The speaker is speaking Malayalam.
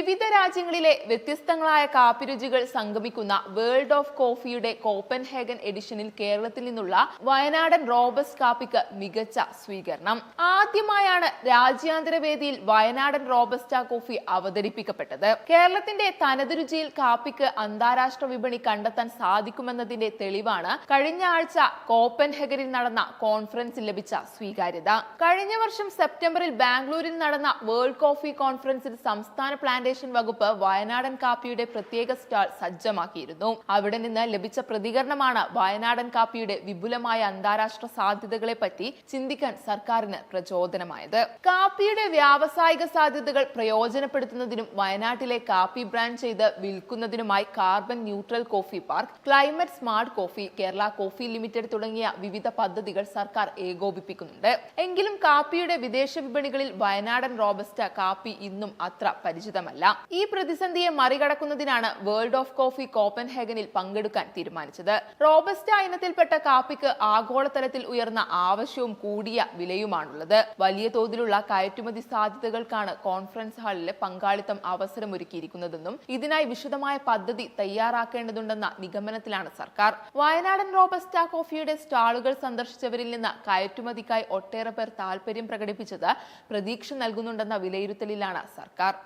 വിവിധ രാജ്യങ്ങളിലെ വ്യത്യസ്തങ്ങളായ കാപ്പിരുചികൾ സംഗമിക്കുന്ന വേൾഡ് ഓഫ് കോഫിയുടെ കോപ്പൻഹേഗൻ എഡിഷനിൽ കേരളത്തിൽ നിന്നുള്ള വയനാടൻ റോബസ് കാപ്പിക്ക് മികച്ച സ്വീകരണം. ആദ്യമായാണ് രാജ്യാന്തര വേദിയിൽ വയനാടൻ റോബസ്റ്റ കോഫി അവതരിപ്പിക്കപ്പെട്ടത്. കേരളത്തിന്റെ തനത് രുചിയിൽ കാപ്പിക്ക് അന്താരാഷ്ട്ര വിപണി കണ്ടെത്താൻ സാധിക്കുമെന്നതിന്റെ തെളിവാണ് കഴിഞ്ഞ ആഴ്ച കോപ്പൻഹെഗനിൽ നടന്ന കോൺഫറൻസിൽ ലഭിച്ച സ്വീകാര്യത. കഴിഞ്ഞ വർഷം സെപ്റ്റംബറിൽ ബാംഗ്ലൂരിൽ നടന്ന വേൾഡ് കോഫി കോൺഫറൻസിൽ സംസ്ഥാന പ്ലാന്റേഷൻ വകുപ്പ് വയനാടൻ കാപ്പിയുടെ പ്രത്യേക സ്റ്റാൾ സജ്ജമാക്കിയിരുന്നു. അവിടെ നിന്ന് ലഭിച്ച പ്രതികരണമാണ് വയനാടൻ കാപ്പിയുടെ വിപുലമായ അന്താരാഷ്ട്ര സാധ്യതകളെ പറ്റി ചിന്തിക്കാൻ സർക്കാരിന് പ്രചോദനമായത്. കാപ്പിയുടെ വ്യാവസായിക സാധ്യതകൾ പ്രയോജനപ്പെടുത്തുന്നതിനും വയനാട്ടിലെ കാപ്പി ബ്രാൻഡ് ചെയ്ത് വിൽക്കുന്നതിനുമായി carbon neutral coffee park climate smart coffee Kerala coffee limited തുടങ്ങിയ വിവിധ പദ്ധതികൾ സർക്കാർ ഏകോപിപ്പിക്കുന്നുണ്ട്. എങ്കിലും കാപ്പിയുടെ വിദേശ വിപണികളിൽ വയനാടൻ റോബസ്റ്റ കാപ്പി ഇന്നും അത്ര പരിചിതമല്ല. ഈ പ്രതിസന്ധിയെ മറികടക്കുന്നതിനാണ് വേൾഡ് ഓഫ് കോഫി കോപ്പൻഹേഗനിൽ പങ്കെടുക്കാൻ തീരുമാനിച്ചത്. റോബസ്റ്റ ഇനത്തിൽപ്പെട്ട കാപ്പിക്ക് ആഗോളതലത്തിൽ ഉയർന്ന ആവശ്യവും കൂടിയ വിലയുമാണുള്ളത്. വലിയ തോതിലുള്ള കയറ്റുമതി സാധ്യതകൾക്കാണ് കോൺഫറൻസ് ഹാളിലെ പങ്കാളിത്തം അവസരമൊരുക്കിയിരിക്കുന്നതെന്നും ഇതിനായി വിശദമായ പദ്ധതി തയ്യാറാക്കേണ്ടതുണ്ടെന്ന നിഗമനത്തിലാണ് സർക്കാർ. വയനാടൻ റോബസ്റ്റ കോഫിയുടെ സ്റ്റാളുകൾ സന്ദർശിച്ചവരിൽ നിന്ന് കയറ്റുമതിക്കായി ഒട്ടേറെ പേർ താൽപര്യം പ്രകടിപ്പിച്ചത് പ്രതീക്ഷ നൽകുന്നുണ്ടെന്ന വിലയിരുത്തലിലാണ് സർക്കാർ.